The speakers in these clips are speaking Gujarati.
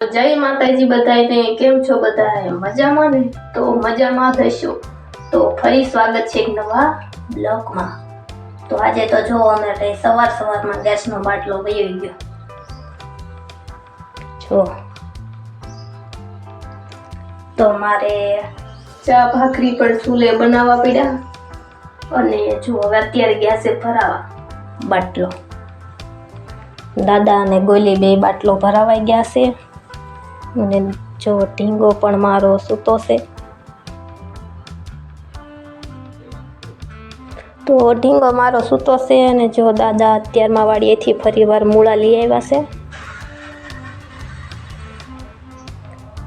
જય માતાજી બધાને કેમ છો બધા મજામાં ને? તો મજામાં થશો તો ફરી સ્વાગત છે એક નવા બ્લોગમાં. તો આજે તો જો અમે સવાર સવારમાં ગેસનો બાટલો વહી ગયો. જો. તો મારે ચા ભાખરી પણ ચૂલે બનાવવા પડ્યા. અને જો હવે અત્યારે ગેસે ભરાવા બાટલો. દાદા અને ગોલી બે બાટલો ભરાવાઈ ગયા છે. અને જો ઢીંગો પણ મારો સૂતો છે તો ઢીંગો મારો સૂતો છે અને જો દાદા અત્યારમાં વાડીએથી ફરી વાર મૂળા લઈ આવ્યા છે.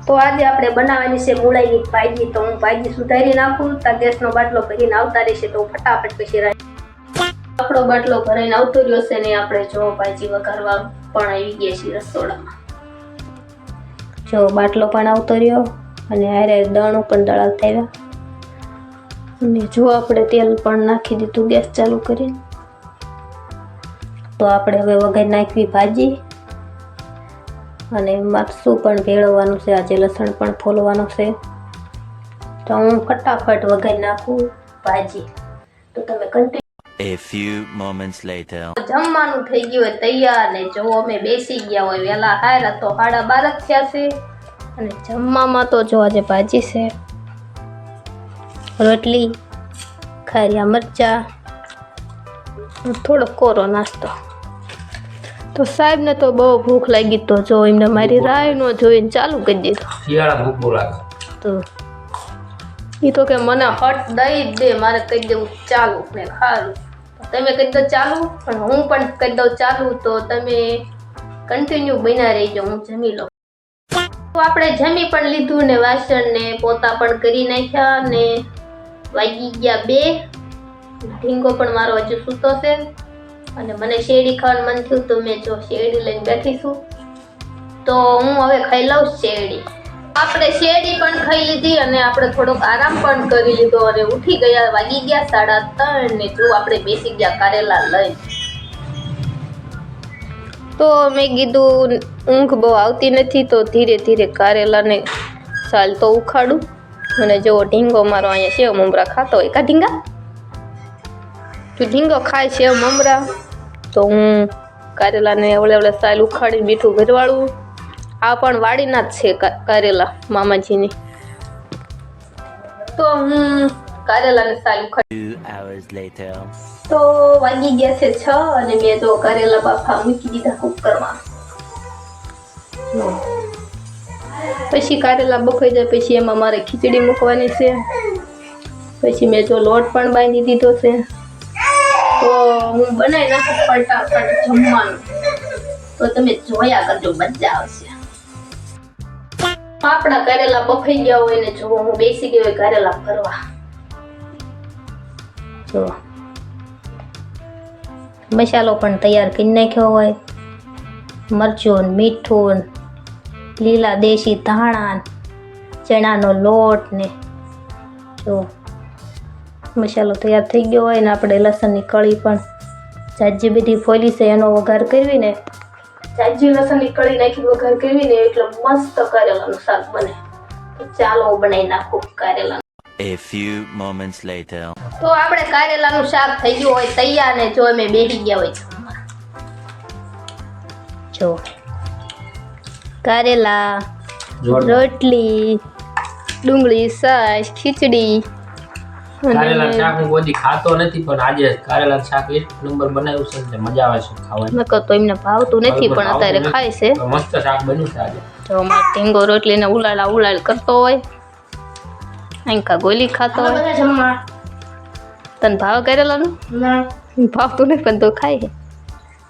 તો આજે આપણે બનાવવાની છે મૂળાની ભાજી. તો હું ભાજી સુધારી નાખું ત્યાં ગેસનો બાટલો ભરીને આવતા રહેશે તો ફટાફટ પછી આપણો બાટલો ભરાઈને આવતો રહ્યો છે ને આપણે જો ભાજી વઘારવા પણ આવી ગયા છીએ રસોડામાં. જો બાટલો પણ આવતો રહ્યો અને હારે દણું પણ દળાવતા આવ્યા. અને જો આપણે તેલ પણ નાખી દીધું ગેસ ચાલુ કરીને તો આપણે હવે વઘારી નાખવી ભાજી. અને મરસું પણ ભેળવવાનું છે આજે લસણ પણ ફોલવાનું છે. તો હું ફટાફટ વઘારી નાખું ભાજી. તો તમે continue A few moments later. જમવાનું થઈ ગયું હોય તૈયાર ને જો અમે બેસી ગયા હોય વેલા હારા તો સાડા બાર થયા છે. અને જમવામાં તો જો આજે ભાજી છે. રોટલી ખારિયા મરચા થોડો કોરો નાસ્તો. તો સાહેબને તો બહુ ભૂખ લાગી તો જો એમને મારી રાહ નો જોઈને ચાલુ કરી દીધું. તો એ તો કે મને હટ દઈ દે મારે કહી દેવું ચાલુ ને ખારું તમે કહી દો ચાલુ પણ હું પણ કહી દઉં ચાલુ તો તમે કન્ટિન્યુ બન્યા રહીજો હું જમી લઉં. તો આપણે જમી પણ લીધું ને વાસણ ને પોતા પણ કરી નાખ્યા ને વાગી ગયા બે. ઢીંગો પણ મારો હજુ સૂતો છે અને મને શેરડી ખાવાનું મન થયું તો મેં જો શેરડી લઈને બેઠી છું. તો હું હવે ખાઈ લઉં શેરડી. આપણે શેરડી પણ ખાઈ લીધી અને આપણે થોડોક આરામ પણ કરી લીધો અને ઉઠી ગયા, વાગી ગયા સાડા ત્રણ ને જો આપણે બેસી ગયા કારેલા લઈ તો મેં કીધું, ઊંઘ બહુ આવતી નથી, તો ધીરે ધીરે કારેલાને સાલ તો ઉખાડું. અને જો ઢીંગો મારો અહીંયા સેવ મમરા ખાતો હોય. કા ઢીંગા? તું ઢીંગો ખાય સેવ મમરા? તો હું કારેલાને અવળે અવળે સાલ ઉખાડી મીઠું ભરવાળું. આ પણ વાડીના જ છે કારેલા મામાજીની. તો હું કારેલાને સાલ ઉખાડી Two તો વાગી ગયા છે છ અને મેં તો કારેલા બાફા મૂકી દીધા કુકરમાં. પછી કારેલા બફાઈ જાય પછી એમાં મારે ખીચડી મૂકવાની છે. પછી મેં જો લોટ પણ બાંધી દીધો છે. તો હું બનાવી નાખું ફટાફટ જમવાનું. તો તમે જોયા કરજો મજા આવશે. આપણા કારેલા બફાઈ ગયા હોય ને જો હું બેસી ગઈ હોય કારેલા ભરવા. જો મસાલો પણ તૈયાર કરી નાખ્યો હોય. મરચું, મીઠું, લીલા દેશી ધાણા, ચણાનો લોટ ને જો મસાલો તૈયાર થઈ ગયો હોય ને આપણે લસણની કળી પણ જાજી બધી ફોલી છે, એનો વઘાર કરવી ને જાજી લસણની કળી નાખી વઘાર કરવી ને એટલે મસ્ત કારેલાનું શાક બને. ચાલો બનાવી નાખું કારેલા A few moments later. તો આપણે કારેલાનું શાક થઈ ગયું હોય તૈયાર ને જો અમે બેસી ગયા હોય જો. કારેલા રોટલી. ડુંગળી સાસ ખીચડી. કારેલા અને શાક હું કોઈ ખાતો નથી પણ આજે કારેલા શાક એક નંબર બનાવ્યું છે એટલે મજા આવે છે ખાવાની. નકર તો એમને ભાવતું નથી પણ અત્યારે ખાય છે. તો મસ્ત શાક બન્યું છે આજે. જો અમારે ટીંગો રોટલીને ઉલાળા ઉલાળ કરતો હોય. આંકા ગોલી ખાતો હોય. તને ભાવ કરેલાનું? ભાવતું નહીં પણ તો ખાય છે.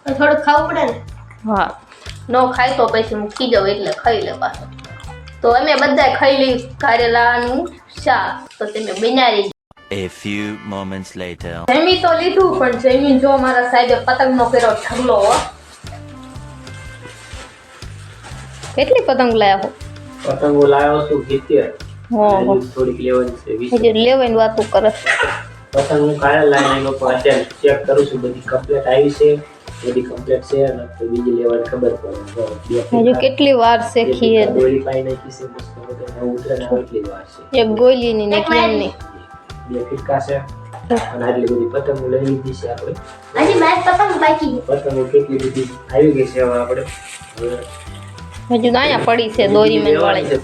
થોડું ખાવું પડે ને. હા. ન ખાય તો પછી મૂકી જાઉં એટલે ખાઈ લે પાછો. તો અમે બધા ખાઈ લઈ કારેલાનું શાક. તો તમે બનાવી. A few moments later. જમી તો લીધું પણ જમીન જો મારા સાહેબે પતંગનો કર્યો ઢગલો હો. કેટલી પતંગ લાયા હો? પતંગો લાવ્યો છું સિત્તેર. હો હો હજી થોડીક લેવાની છે લેવાની વાતો કરે. પતંગ હું કાલે લાઈન અત્યારે ચેક કરું છું બધી કમ્પ્લીટ આવી છે બધી કમ્પ્લીટ છે અને તો બીજી લેવાની ખબર પડે. હજુ કેટલી વાર શીખીએ ફીકા પાઈ નાખી છે મસ્ત. તો ઉતરે ને એટલી વાર છે. એક ગોલીની ને કેમની બે ફિટકા છે અને આટલી બધી પતંગો લઈ લીધી છે આપણે. હજી મારે પતંગ બાકી પતંગો કેટલી બધી આવી ગઈ છે હવે આપણે. હવે હજુ તો અહીંયા પડી છે દોરી મેં વાળી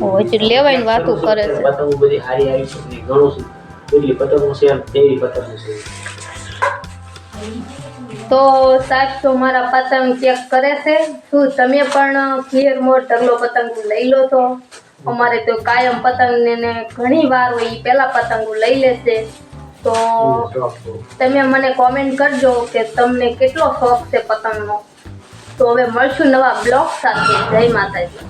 ઓ, હજુ લેવાય ને વાતું કરે છે. પતંગો બધી હારી આવી છે ને ઘણો છે. કેટલી પતંગો છે આમ તેવી પતંગો છે. તો સાચો તો મારા પતંગ ચેક કરે છે. શું તમે પણ ક્લિયર મોડ ઢગલો પતંગ લઈ લો છો અમારે તો કાયમ પતંગ ને ઘણી વાર હોય એ પહેલાં પતંગો લઈ લેશે તો તમે મને કોમેન્ટ કરજો કે તમને કેટલો શોખ છે પતંગનો. તો હવે મળશું નવા બ્લોગ સાથે. જય માતાજી.